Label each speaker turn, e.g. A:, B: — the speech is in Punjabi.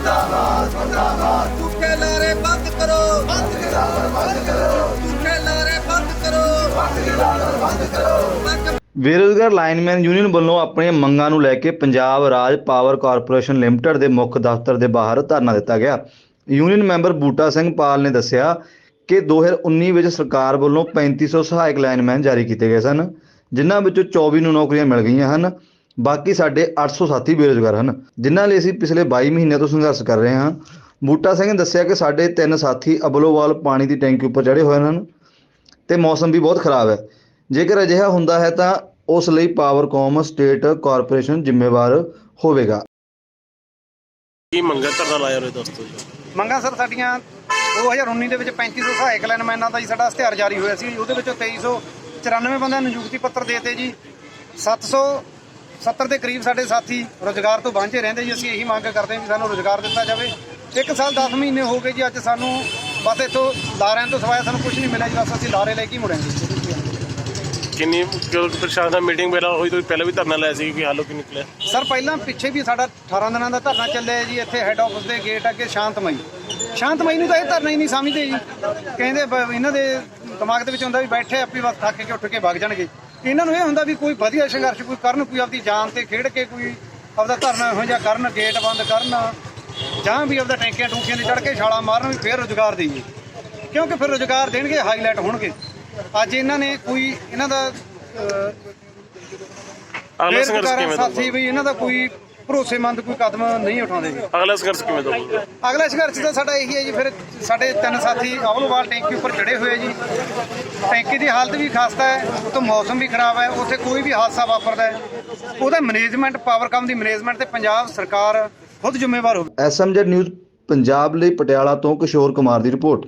A: ਮੁਰਦਾਬਾਦ ਮੁਰਦਾਬਾਦ ਝੂਠੇ ਲਾਰੇ ਬੰਦ ਕਰੋ ਬੰਦ ਕਰਾਓ ਬੰਦ ਕਰੋ ਝੂਠੇ ਲਾਰੇ ਬੰਦ ਕਰੋ ਬੰਦ ਕਰਾਓ ਬੰਦ ਕਰੋ
B: ਬੇਰੁਜ਼ਗਾਰ ਲਾਈਨਮੈਨ ਯੂਨੀਅਨ ਵੱਲੋਂ ਆਪਣੀਆਂ ਮੰਗਾਂ ਨੂੰ ਲੈ ਕੇ Punjab Raj power corporation limited ਦੇ ਮੁੱਖ ਦਫ਼ਤਰ ਦੇ ਬਾਹਰ ਧਰਨਾ ਦਿੱਤਾ ਗਿਆ। ਯੂਨੀਅਨ ਮੈਂਬਰ ਬੂਟਾ ਸਿੰਘ ਪਾਲ ਨੇ ਦੱਸਿਆ ਕਿ 2019 ਵਿੱਚ ਸਰਕਾਰ ਵੱਲੋਂ 3500 ਸਹਾਇਕ ਲਾਈਨਮੈਨ ਜਾਰੀ ਕੀਤੇ ਗਏ ਸਨ, ਜਿਨ੍ਹਾਂ ਵਿੱਚੋਂ 24 ਨੂੰ ਨੌਕਰੀਆਂ ਮਿਲ ਗਈਆਂ ਹਨ। ਬਾਕੀ ਸਾਡੇ 800 ਸਾਥੀ ਬੇਰੁਜ਼ਗਾਰ ਹਨ ਜਿਨ੍ਹਾਂ ਲਈ ਅਸੀਂ ਪਿਛਲੇ 22 ਮਹੀਨਿਆਂ ਤੋਂ ਸੰਘਰਸ਼ ਕਰ ਰਹੇ ਹਾਂ। ਬੂਟਾ ਸਿੰਘ ਨੇ ਦੱਸਿਆ ਕਿ ਸਾਡੇ ਤਿੰਨ ਸਾਥੀ ਅਬਲੋਵਾਲ ਪਾਣੀ ਦੀ ਟੈਂਕੀ ਉੱਪਰ ਚੜੇ ਹੋਏ ਹਨ ਤੇ ਮੌਸਮ ਵੀ ਬਹੁਤ ਖਰਾਬ ਹੈ। ਜੇਕਰ ਅਜਿਹਾ ਹੁੰਦਾ ਹੈ ਤਾਂ ਉਸ ਲਈ ਪਾਵਰਕੌਮ ਸਟੇਟ ਕਾਰਪੋਰੇਸ਼ਨ ਜ਼ਿੰਮੇਵਾਰ ਹੋਵੇਗਾ।
C: ਕੀ ਮੰਗਾ ਧਰਨਾ ਲਾਇਆ ਹੋਇਆ ਦੋਸਤੋ ਜੀ?
D: ਮੰਗਾਂ ਸਰ ਸਾਡੀਆਂ 2019 ਦੇ ਵਿੱਚ 3500 ਸਹਾਇਕ ਲਾਈਨਮੈਨਾਂ ਦਾ ਜੀ ਸਾਡਾ ਇਸ਼ਤਿਹਾਰ ਜਾਰੀ ਹੋਇਆ ਸੀ। ਉਹਦੇ ਵਿੱਚੋਂ 2394 ਬੰਦਿਆਂ ਨੂੰ ਨਿਯੁਕਤੀ ਪੱਤਰ ਦੇਤੇ ਜੀ। 770 ਦੇ ਕਰੀਬ ਸਾਡੇ ਸਾਥੀ ਰੋਜ਼ਗਾਰ ਤੋਂ ਵਾਂਝੇ ਰਹਿੰਦੇ ਜੀ ਅਸੀਂ ਇਹੀ ਮੰਗ ਕਰਦੇ ਹਾਂ ਵੀ ਸਾਨੂੰ ਰੋਜ਼ਗਾਰ ਦਿੱਤਾ ਜਾਵੇ। ਇੱਕ ਸਾਲ 10 ਮਹੀਨੇ ਹੋ ਗਏ ਜੀ ਅੱਜ ਸਾਨੂੰ ਬਸ ਇੱਥੋਂ ਲਾਰਿਆਂ ਤੋਂ ਸਿਵਾਏ ਸਾਨੂੰ ਕੁਝ ਨਹੀਂ ਮਿਲਿਆ ਜੀ ਬਸ ਅਸੀਂ ਲਾਰੇ ਲੈ ਕੇ ਮੁੜਾਂਗੇ
C: ਕਿੰਨੀ ਪ੍ਰਸ਼ਾਸਨ ਨਾਲ ਮੀਟਿੰਗ ਵੇਲਾ ਹੋਈ ਤੋਂ ਪਹਿਲਾਂ ਵੀ ਧਰਨਾ ਲਾਇਆ ਸੀ ਕਿ ਹੱਲ ਕੀ ਨਿਕਲਿਆ?
D: ਸਰ ਪਹਿਲਾਂ ਪਿੱਛੇ ਵੀ ਸਾਡਾ 18 ਦਿਨਾਂ ਦਾ ਧਰਨਾ ਚੱਲਿਆ ਜੀ ਇੱਥੇ ਹੈੱਡ ਆਫਿਸ ਦੇ ਗੇਟ ਅੱਗੇ ਸ਼ਾਂਤਮਈ। ਸ਼ਾਂਤਮਈ ਨੂੰ ਤਾਂ ਇਹ ਧਰਨਾ ਹੀ ਨਹੀਂ ਸਮਝਦੇ ਜੀ। ਕਹਿੰਦੇ ਇਹਨਾਂ ਦੇ ਦਿਮਾਗ ਦੇ ਵਿੱਚ ਹੁੰਦਾ ਵੀ ਬੈਠੇ ਆਪੀ ਬਸ ਥੱਕ ਕੇ ਉੱਠ ਕੇ ਵਗ ਜਾਣਗੇ। ਇਹਨਾਂ ਨੂੰ ਇਹ ਹੁੰਦਾ ਵੀ ਕੋਈ ਵਧੀਆ ਸੰਘਰਸ਼ ਕੋਈ ਕਰਨ ਕੋਈ ਆਪਦੀ ਜਾਨ ਤੇ ਖੇਡ ਕੇ ਕੋਈ ਆਪਦਾ ਧਰਨਾ ਇਹੋ ਜਿਹਾ ਕਰਨ ਗੇਟ ਬੰਦ ਕਰਨ ਜਾਂ ਵੀ ਆਪਦਾ ਟੈਂਕੀਆਂ ਟੂਕੀਆਂ ਤੇ ਚੜ ਕੇ ਛਾਲਾ ਮਾਰਨ ਵੀ ਫੇਰ ਰੋਜ਼ਗਾਰ ਦੇਈਏ। ਕਿਉਂਕਿ ਫਿਰ ਰੋਜ਼ਗਾਰ ਦੇਣਗੇ ਹਾਈਲਾਈਟ ਹੋਣਗੇ। ਅੱਜ ਇਹਨਾਂ ਨੇ ਕੋਈ ਇਹਨਾਂ ਦਾ
C: ਅਗਲਾ ਸੰਘਰਸ਼ ਕਿਵੇਂ
D: ਸਾਥੀ ਵੀ ਇਹਨਾਂ ਦਾ ਕੋਈ ਭਰੋਸੇਮੰਦ ਕੋਈ ਕਦਮ ਨਹੀਂ ਉਠਾਉਂਦੇ ਜੀ।
C: ਅਗਲਾ ਸੰਘਰਸ਼ ਕਿਵੇਂ ਦਊਗਾ?
D: ਅਗਲਾ ਸੰਘਰਸ਼ ਤਾਂ ਸਾਡਾ ਇਹੀ ਹੈ ਜੀ ਫਿਰ ਸਾਡੇ ਤਿੰਨ ਸਾਥੀ ਅਵਲੋਵਾਲ ਟੈਂਕੀ ਉੱਪਰ ਚੜੇ ਹੋਏ ਜੀ। ਟੈਂਕੀ ਦੀ ਹਾਲਤ ਵੀ ਖਸਤਾ ਹੈ ਉੱਤੋਂ ਮੌਸਮ ਵੀ ਖਰਾਬ ਹੈ ਉੱਥੇ ਕੋਈ ਵੀ ਹਾਦਸਾ ਵਾਪਰਦਾ ਹੈ। ਉਹਦਾ ਮੈਨੇਜਮੈਂਟ ਪਾਵਰਕਾਮ ਦੀ ਮੈਨੇਜਮੈਂਟ ਤੇ ਪੰਜਾਬ ਸਰਕਾਰ ਖੁਦ ਜ਼ਿੰਮੇਵਾਰ ਹੋਵੇ।
B: ਐਸਐਮਜੈਡ ਨਿਊਜ਼ ਪੰਜਾਬ ਲਈ ਪਟਿਆਲਾ ਤੋਂ ਕਿਸ਼ੋਰ ਕੁਮਾਰ ਦੀ ਰਿਪੋਰਟ।